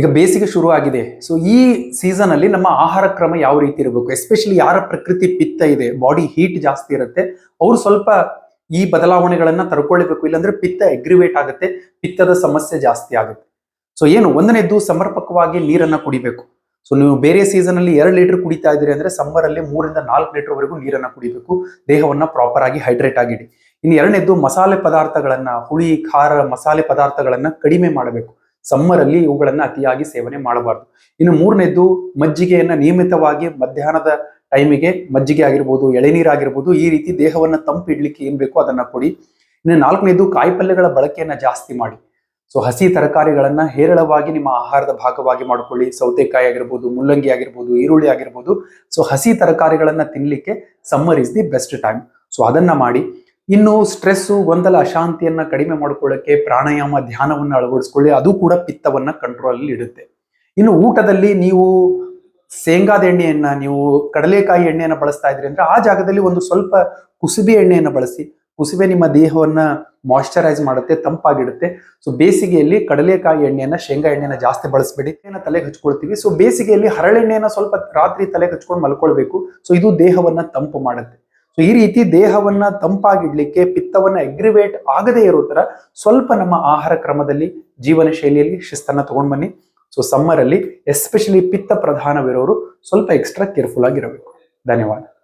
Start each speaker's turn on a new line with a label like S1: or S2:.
S1: ಈಗ ಬೇಸಿಗೆ ಶುರು ಆಗಿದೆ. ಸೊ ಈ ಸೀಸನ್ ಅಲ್ಲಿ ನಮ್ಮ ಆಹಾರ ಕ್ರಮ ಯಾವ ರೀತಿ ಇರಬೇಕು? ಎಸ್ಪೆಷಲಿ ಯಾರ ಪ್ರಕೃತಿ ಪಿತ್ತ ಇದೆ? ಬಾಡಿ ಹೀಟ್ ಜಾಸ್ತಿ ಇರುತ್ತೆ. ಅವ್ರು ಸ್ವಲ್ಪ ಈ ಬದಲಾವಣೆಗಳನ್ನ ತಡ್ಕೊಳ್ಬೇಕು. ಇಲ್ಲಾಂದ್ರೆ ಪಿತ್ತ ಎಗ್ರಿವೇಟ್ ಆಗುತ್ತೆ. ಪಿತ್ತದ ಸಮಸ್ಯೆ ಜಾಸ್ತಿ ಆಗುತ್ತೆ. ಸೊ ಏನು? ಒಂದನೇದ್ದು ಸಮರ್ಪಕವಾಗಿ ನೀರನ್ನ ಕುಡಿಬೇಕು. ಸೊ ನೀವು ಬೇರೆ ಸೀಸನ್ ಅಲ್ಲಿ ಎರಡು ಲೀಟರ್ ಕುಡಿತಾ ಇದ್ದೀರಿ ಅಂದ್ರೆ ಸಮ್ಮರ್ ಅಲ್ಲಿ ಮೂರಿಂದ ನಾಲ್ಕು ಲೀಟರ್ ವರೆಗೂ ನೀರನ್ನ ಕುಡಿಬೇಕು. ದೇಹವನ್ನ ಪ್ರಾಪರ್ ಆಗಿ ಹೈಡ್ರೇಟ್ ಆಗಿಡಿ. ಇನ್ನು ಎರಡನೇದ್ದು ಮಸಾಲೆ ಪದಾರ್ಥಗಳನ್ನ, ಹುಳಿ, ಖಾರ ಮಸಾಲೆ ಪದಾರ್ಥಗಳನ್ನ ಕಡಿಮೆ ಮಾಡಬೇಕು. ಸಮ್ಮರ್ ಅಲ್ಲಿ ಇವುಗಳನ್ನ ಅತಿಯಾಗಿ ಸೇವನೆ ಮಾಡಬಾರ್ದು. ಇನ್ನು ಮೂರನೇದ್ದು, ಮಜ್ಜಿಗೆಯನ್ನ ನಿಯಮಿತವಾಗಿ ಮಧ್ಯಾಹ್ನದ ಟೈಮಿಗೆ ಮಜ್ಜಿಗೆ ಆಗಿರ್ಬೋದು, ಎಳೆನೀರಾಗಿರ್ಬೋದು, ಈ ರೀತಿ ದೇಹವನ್ನ ತಂಪಿಡ್ಲಿಕ್ಕೆ ಏನ್ ಬೇಕೋ ಅದನ್ನ ಕೊಡಿ. ಇನ್ನು ನಾಲ್ಕನೇದು ಕಾಯಿಪಲ್ಯಗಳ ಬಳಕೆಯನ್ನ ಜಾಸ್ತಿ ಮಾಡಿ. ಸೊ ಹಸಿ ತರಕಾರಿಗಳನ್ನ ಹೇರಳವಾಗಿ ನಿಮ್ಮ ಆಹಾರದ ಭಾಗವಾಗಿ ಮಾಡಿಕೊಳ್ಳಿ. ಸೌತೆಕಾಯಿ ಆಗಿರ್ಬೋದು, ಮುಲ್ಲಂಗಿ ಆಗಿರ್ಬೋದು, ಈರುಳ್ಳಿ ಆಗಿರ್ಬೋದು. ಸೊ ಹಸಿ ತರಕಾರಿಗಳನ್ನ ತಿನ್ಲಿಕ್ಕೆ summer is the best time so ಅದನ್ನ ಮಾಡಿ. ಇನ್ನು ಸ್ಟ್ರೆಸ್ಸು, ಗೊಂದಲ, ಅಶಾಂತಿಯನ್ನು ಕಡಿಮೆ ಮಾಡ್ಕೊಳ್ಳೋಕೆ ಪ್ರಾಣಾಯಾಮ, ಧ್ಯಾನವನ್ನು ಅಳವಡಿಸ್ಕೊಳ್ಳಿ, ಅದು ಕೂಡ ಪಿತ್ತವನ್ನ ಕಂಟ್ರೋಲ್ ಅಲ್ಲಿ ಇಡುತ್ತೆ. ಇನ್ನು ಊಟದಲ್ಲಿ ನೀವು ಶೇಂಗಾದ ಎಣ್ಣೆಯನ್ನು, ನೀವು ಕಡಲೆಕಾಯಿ ಎಣ್ಣೆಯನ್ನು ಬಳಸ್ತಾ ಇದ್ರಿ ಅಂದ್ರೆ ಆ ಜಾಗದಲ್ಲಿ ಒಂದು ಸ್ವಲ್ಪ ಕುಸುಬೆ ಎಣ್ಣೆಯನ್ನು ಬಳಸಿ, ಕುಸುಬೆ ನಿಮ್ಮ ದೇಹವನ್ನ ಮಾಯಶ್ಚರೈಸ್ ಮಾಡುತ್ತೆ, ತಂಪಾಗಿಡುತ್ತೆ. ಸೊ ಬೇಸಿಗೆಯಲ್ಲಿ ಕಡಲೆಕಾಯಿ ಎಣ್ಣೆಯನ್ನು, ಶೇಂಗಾ ಎಣ್ಣೆನ ಜಾಸ್ತಿ ಬಳಸಬೇಡಿ. ಎಣ್ಣೆನ ತಲೆಗೆ ಹಚ್ಕೊಳ್ತೀವಿ. ಸೊ ಬೇಸಿಗೆಯಲ್ಲಿ ಹರಳೆಣ್ಣೆಯನ್ನ ಸ್ವಲ್ಪ ರಾತ್ರಿ ತಲೆಗೆ ಹಚ್ಕೊಂಡು ಮಲ್ಕೊಳ್ಬೇಕು. ಸೊ ಇದು ದೇಹವನ್ನ ತಂಪು ಮಾಡುತ್ತೆ. ಸೊ ಈ ರೀತಿ ದೇಹವನ್ನ ತಂಪಾಗಿಡ್ಲಿಕ್ಕೆ, ಪಿತ್ತವನ್ನ ಎಗ್ರಿವೇಟ್ ಆಗದೇ ಇರೋ ತರ ಸ್ವಲ್ಪ ನಮ್ಮ ಆಹಾರ ಕ್ರಮದಲ್ಲಿ, ಜೀವನ ಶೈಲಿಯಲ್ಲಿ ಶಿಸ್ತನ್ನ ತಗೊಂಡ್ ಬನ್ನಿ. ಸೊ ಸಮ್ಮರ್ ಅಲ್ಲಿ ಎಸ್ಪೆಷಲಿ ಪಿತ್ತ ಪ್ರಧಾನವಿರೋರು ಸ್ವಲ್ಪ ಎಕ್ಸ್ಟ್ರಾ ಕೇರ್ಫುಲ್ ಆಗಿರಬೇಕು. ಧನ್ಯವಾದ.